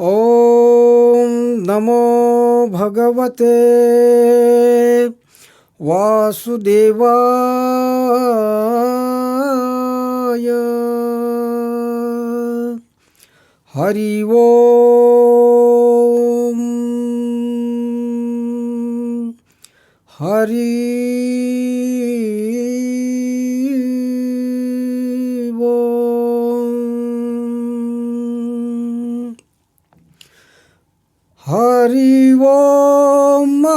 ॐ नमो भगवते वासुदेवाय। हरि ओम। हरि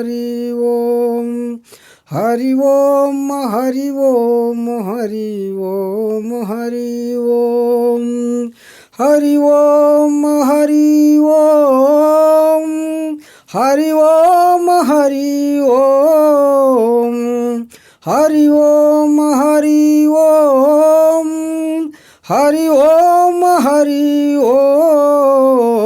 ओम हरि ओम हरि ओम हरि ओम हरि ओम हरि ओम हरि ओम हरि ओम हरि ओम हरि ओम हरि ओम हरि ओम हरि ओम हरि ओम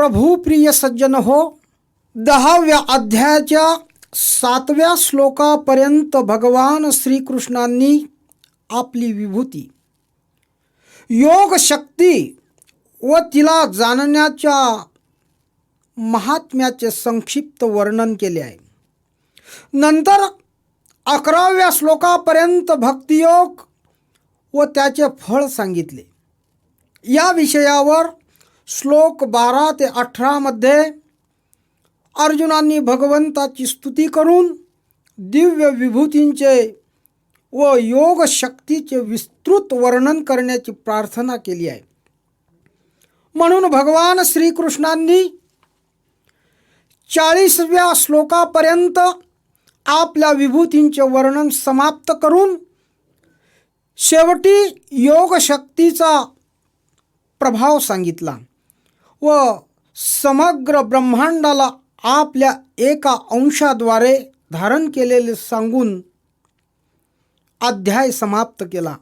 प्रभू प्रिय सज्जन हो दहाव्या अध्यायाच्या सातव्या श्लोकापर्यंत भगवान श्रीकृष्णांनी आपली विभूती. योग शक्ती व तिला जाणण्याच्या महात्म्याचे संक्षिप्त वर्णन केले आहे. नंतर अकराव्या श्लोकापर्यंत भक्तियोग व त्याचे फळ सांगितले. या विषयावर श्लोक बारा ते अठरामध्ये अर्जुनांनी भगवंताची स्तुती करून दिव्य विभूतींचे व योग शक्तीचे विस्तृत वर्णन करण्याची प्रार्थना केली आहे. म्हणून भगवान श्रीकृष्णांनी चाळीसव्या श्लोकापर्यंत आपल्या विभूतींचे वर्णन समाप्त करून शेवटी योगशक्तीचा प्रभाव सांगितला. व समग्र ब्रह्मांडाला आपल्या एका अंशाद्वारे धारण केलेले सांगून अध्याय समाप्त केला.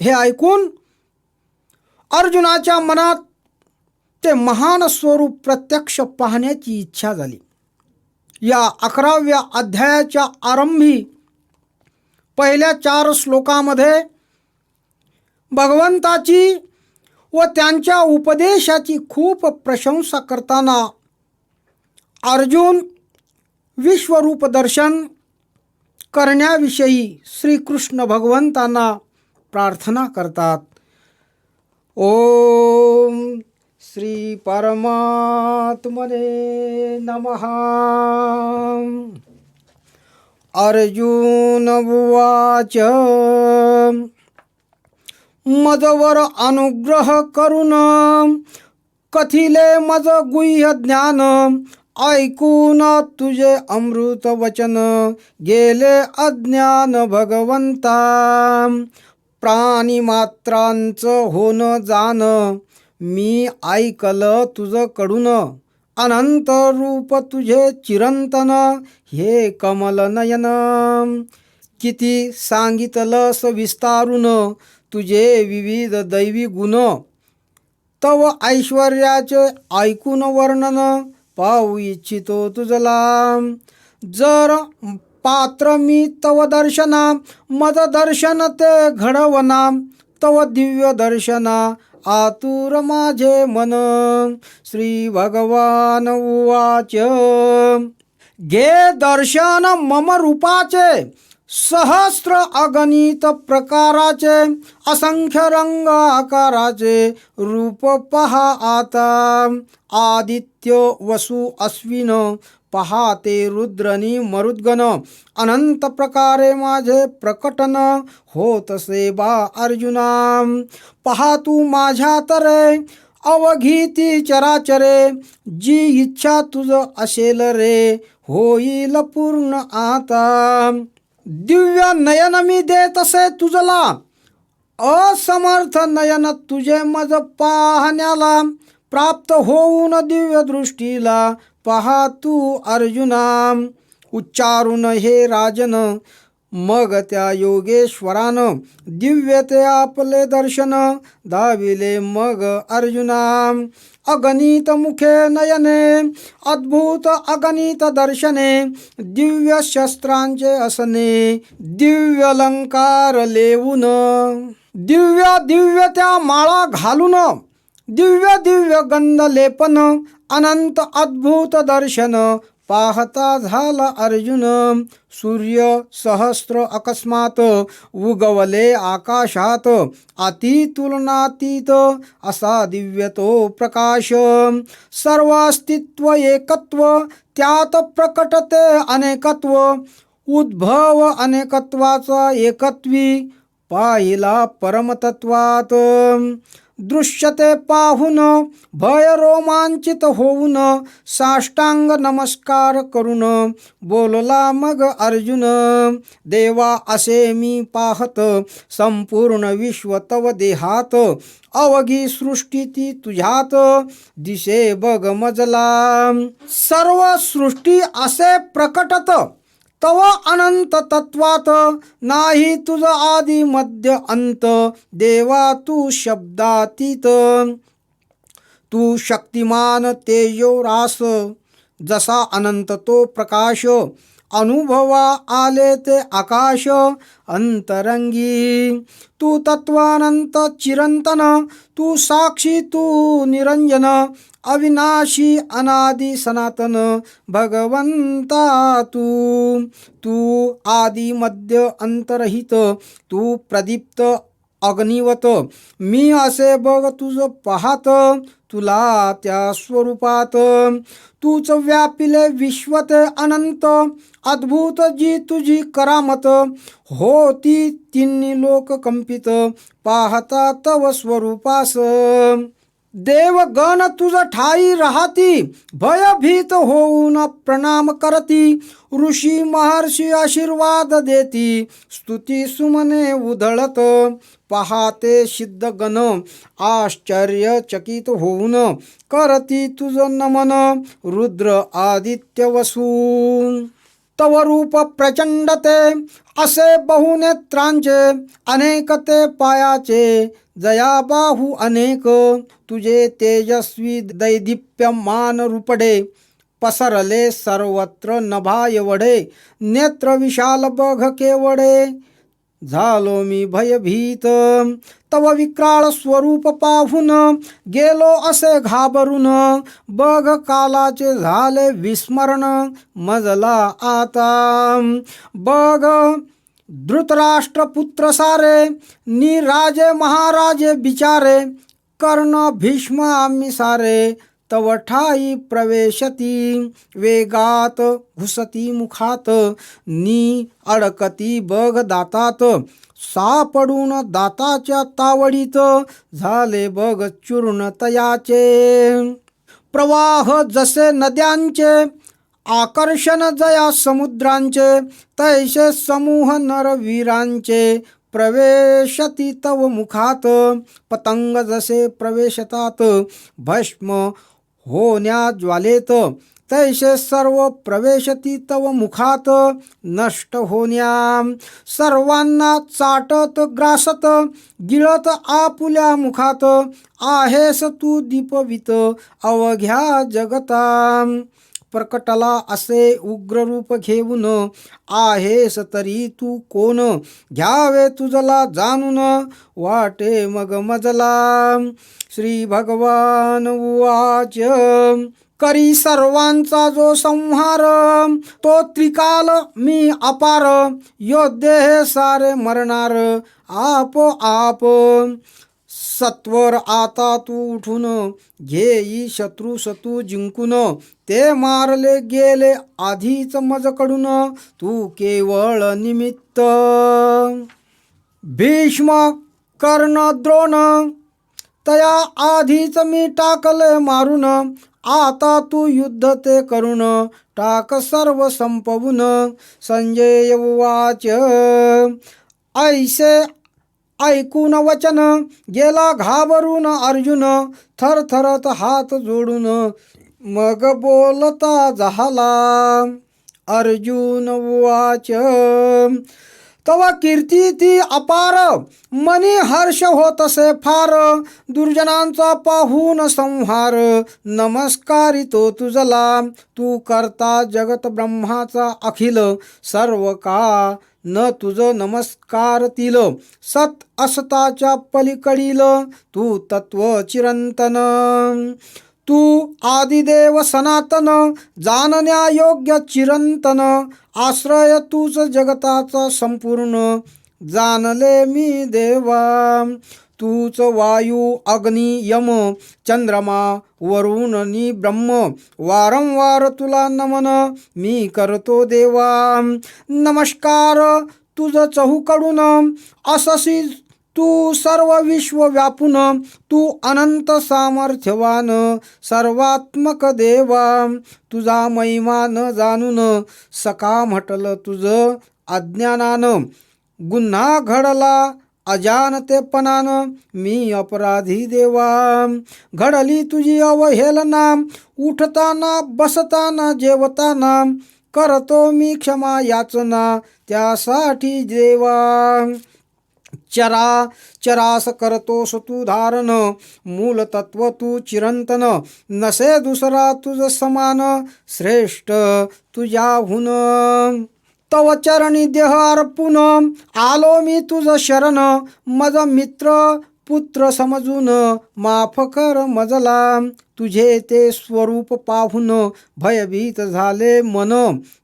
हे ऐकून अर्जुनाच्या मनात ते महान स्वरूप प्रत्यक्ष पाहण्याची इच्छा झाली. या अकराव्या अध्यायाच्या आरंभी पहिल्या चार श्लोकामध्ये भगवंताची व त्यांच्या उपदेशाची खूप प्रशंसा करताना अर्जुन विश्वरूप दर्शन करण्याविषयी श्रीकृष्ण भगवंतांना प्रार्थना करतात. ओम श्री परमात्मने नमः. अर्जुन उवाच. मजवर अनुग्रह करून कथिले मज गुह्य ज्ञान. ऐकून तुझे अमृत वचन. गेले अज्ञान भगवंता. प्राणी मात्रांचं होणं जाण. मी ऐकलं तुझं कडून अनंत रूप तुझे चिरंतन. हे कमल नयन. किती सांगितलंस विस्तारून. तुझे विविध दैवी गुण. तव ऐश्वर्याचे ऐकून वर्णन पाहू इच्छितो तुझला. जर पात्र मी तव दर्शना मद दर्शन ते घडवना तव दिव्य दर्शना आतुर माझे मन. श्री भगवान उवाच. घे दर्शन मम रूपाचे सहस्र अगणित प्रकाराचे असंख्य रंग आकाराचे रूप पहा आता. आदित्य वसु अश्विन पहाते रुद्रनी मरुद्गण अनंत प्रकारे माझे प्रकटन होत बा अर्जुना. पहा तू माझ्या तरे अवघीती चराचरे जी इच्छा तुझ असेल रे होईल पूर्ण आता. दिव्य नयन मी देत असे तुझला. असमर्थ नयन तुझे मज पाहण्याला प्राप्त होऊन दिव्य दृष्टीला पहा तू अर्जुना. उच्चारून हे राजन मग त्या योगेश्वरानं दिव्य ते आपले दर्शन दाविले मग अर्जुना. अगणित मुखे नयने अद्भुत अगणित दर्शने दिव्य शस्त्रांचे असने दिव्य अलंकार लेवून दिव्य दिव्य त्या माळा घालून दिव्य दिव्य गंध लेपन अनंत अद्भुत दर्शन पाहता झाला अर्जुन. सूर्य सहस्र अकस्मात उगवले आकाशात. अतितुलनातीत असा दिव्यतो प्रकाश. सर्व अस्तित्व एकत्व त्यात प्रकटते अनेकत्व. उद्भव अनेकत्वाचा एकत्वी पाहिला परमतत्वात. दृश्यते पाहून भय रोमांचित होऊन साष्टांग नमस्कार करून बोलला मग अर्जुन देवा असे मी पाहत संपूर्ण विश्व तव देहात अवघी सृष्टी ती तुझ्यात दिसे बग मजला. सर्व सृष्टी असे प्रकटत तव अनंत तत्वात नाही तुझ आदि मध्य अंत देवा तू शब्दातीत. तू शक्तिमान तेजो रास जसा अनंत तो प्रकाश अनुभवा आले ते आकाश अंतरंगी. तू तत्वानंत चिरंतन तू साक्षी तू निरंजन अविनाशी अनादि सनातन भगवंता तू. तू आदि मध्य अंतरहित तू प्रदीप्त अग्निवत. मी असे बघ तुझ पाहत तुला त्या स्वरूपात. तूच व्यापिले विश्वत अनंत. अद्भुत जी तुझी करामत. होती तिन्ही लोक कंपित. पाहता तव स्वरूपास. देवगण तुझ ठाई राहती भयभीत होऊन प्रणाम करती. ऋषी महर्षी आशीर्वाद देती स्तुती सुमने उधळत. पहाते सिद्ध गण आश्चर्यचकित होऊन करती तुझ नमन. रुद्र आदित्य वसून. तव रूप प्रचंड ते असे बहुनेत्रांचे अनेक ते पायाचे जया बाहू अनेक तुझे तेजस्वी दैदिप्यमान रूपडे पसरले सर्वत्र नभा एवढे नेत्र विशाल बघ केवडे झालो मी भयभीत तव विक्राळ स्वरूप पाहून गेलो असे घाबरून. बघ कालाचे झाले विस्मरण मजला आता. बघ धृतराष्ट्रपुत्र सारे निराजे महाराजे बिचारे कर्ण भीष्म आम्ही सारे तवठाई प्रवेशती वेगात घुसती मुखात नी अडकती बघ दातात सापडून दाताच्या तावडीत झाले बघ चूर्ण तयाचे प्रवाह जसे नद्यांचे आकर्षण जया समुद्रांचे तैसे समूह नरवीरांचे प्रवेशती तव मुखात पतंग जसे प्रवेशतात भस्म होण्या ज्वालेत तैसे सर्व प्रवेशती तव मुखात नष्ट होण्या सर्वांना चाटत ग्रासत गिळत आपुल्या मुखात. आहेस तू दीपवित अवघ्या जगता प्रकटला असे उग्र रूप घेऊन आहेस तरी तू कोण? घ्यावे तुझला जाणून वाटे मग मजला. श्री भगवान उवाच. करी सर्वांचा जो संहार तो त्रिकाल मी अपार. योद्धे हे सारे मरणार आप आप सत्वर आता तू उठून घेई शत्रू सतू जिंकून. ते मारले गेले आधीच मजकडून. तू केवळ निमित्त. भीष्म कर्ण द्रोण तया आधीच मी टाकले मारून. आता तू युद्ध ते करून टाक सर्व संपवून. संजय वाच. ऐसे ऐकून वचन गेला घाबरून अर्जुन थरथरत हात जोडून मग बोलता झाला अर्जुन वाच. तव कीर्ती ती अपार मनी हर्ष होत असे फार दुर्जनांचा पाहून संहार नमस्कारी तो तुझला तू करता जगत ब्रह्माचा अखिल सर्व का न तुझ नमस्कारतील सत असताच्या पलीकडील तू तत्व चिरंतन. तू आदिदेव सनातन जाणण्या योग्य चिरंतन आश्रय तूच जगताचा संपूर्ण. जाणले मी देवा. तूच वायू अग्नी यम चंद्रमा वरुण नि ब्रह्म वारंवार तुला नमन मी करतो देवा. नमस्कार तुझ चहूकडून अससी तू सर्व विश्व व्यापून तू अनंत सामर्थ्यवान सर्वात्मक देवा. तुझा महिमा न जाणून सका म्हटलं तुझं अज्ञानानं गुन्हा घडला अजानतेपणानं मी अपराधी देवा. घडली तुझी अवहेलना उठताना बसताना जेवताना करतो मी क्षमा याचना त्यासाठी देवा. चरा चरास करतोस तू धारण मूल तत्व तू चिरंतन नसे दुसरा तुझ समान श्रेष्ठ तुझ्याहून. तव चरणी देह अर्पून आलो मी तुझ शरण मज मित्र पुत्र समजून माफ कर मजला तुझे ते स्वरूप पाहून भयभीत झाले मन.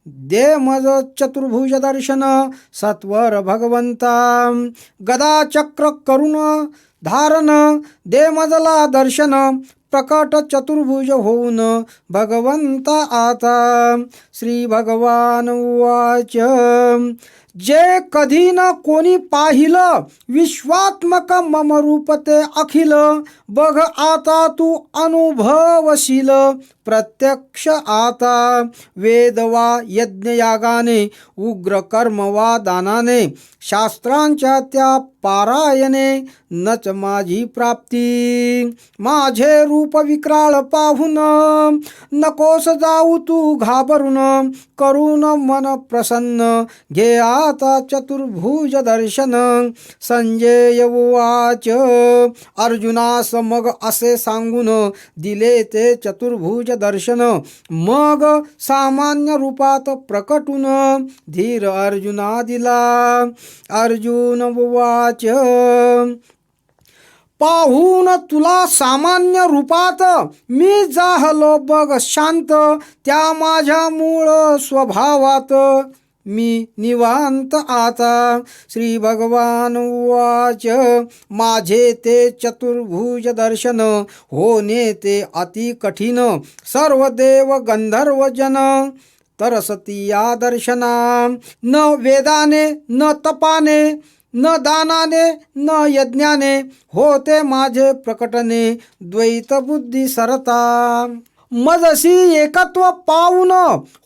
दे मज चतुर्भुज दर्शन सत्वर भगवंता. गदा चक्र करुण धारण दे मजला दर्शन प्रकट चतुर्भुज होऊन भगवंता आता. श्री भगवान उवाच. जे कधी न कोणी पाहिलं विश्वात्मक मम रूप ते अखिल. बघ आता तू अनुभवशील प्रत्यक्ष आता. वेद वा यज्ञयागाने उग्र कर्म वा दानाने शास्त्रांच्या त्या पारायणे नच माझी प्राप्ती. माझे रूप विक्राळ पाहून नकोस जाऊ तू घाबरून. करून मन प्रसन्न घे आता चतुर्भुज दर्शन. संजय उवाच. अर्जुनास मग असे सांगून दिले ते चतुर्भुज दर्शन. मग सामान्य रूपात प्रकटून धीर अर्जुना दिला. अर्जुन उवाच. पाहून तुला सामान्य रूपात मी जाहलो बघ शांत. त्या माझ्या मूळ स्वभावात मी निवांत आता. श्री भगवान उवाच माझे ते चतुर्भुज दर्शन होणे ते अति कठीण. सर्व देव गंधर्व जन तरसती या दर्शना. न वेदाने न तपाने न दानाने न यज्ञाने होते माझे प्रकटने द्वैत बुद्धी सरता मजसी एकत्व पाऊन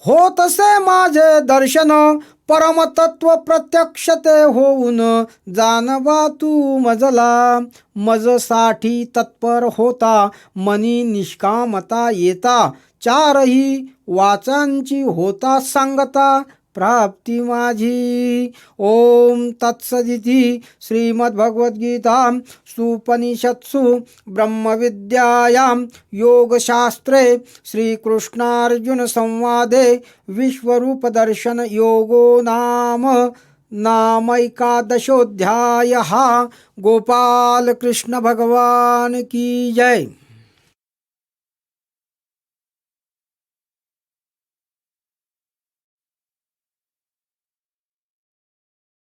होतसे माझे दर्शन परमतत्व प्रत्यक्ष ते होऊन जानवा तू मजला. मजसाठी तत्पर होता मनी निष्कामता येता. चारही वाचांची होता सांगता. प्राप्ती माझी. ओम तत्सदिती श्रीमद्भगवद्गीता सुपनिषत्सु ब्रह्मविद्यायां योगशास्त्रे श्रीकृष्णार्जुनसंवादे विश्वरूपदर्शनयोगो नाम नामैकादशोऽध्यायः. गोपालकृष्णभगवान् की जय.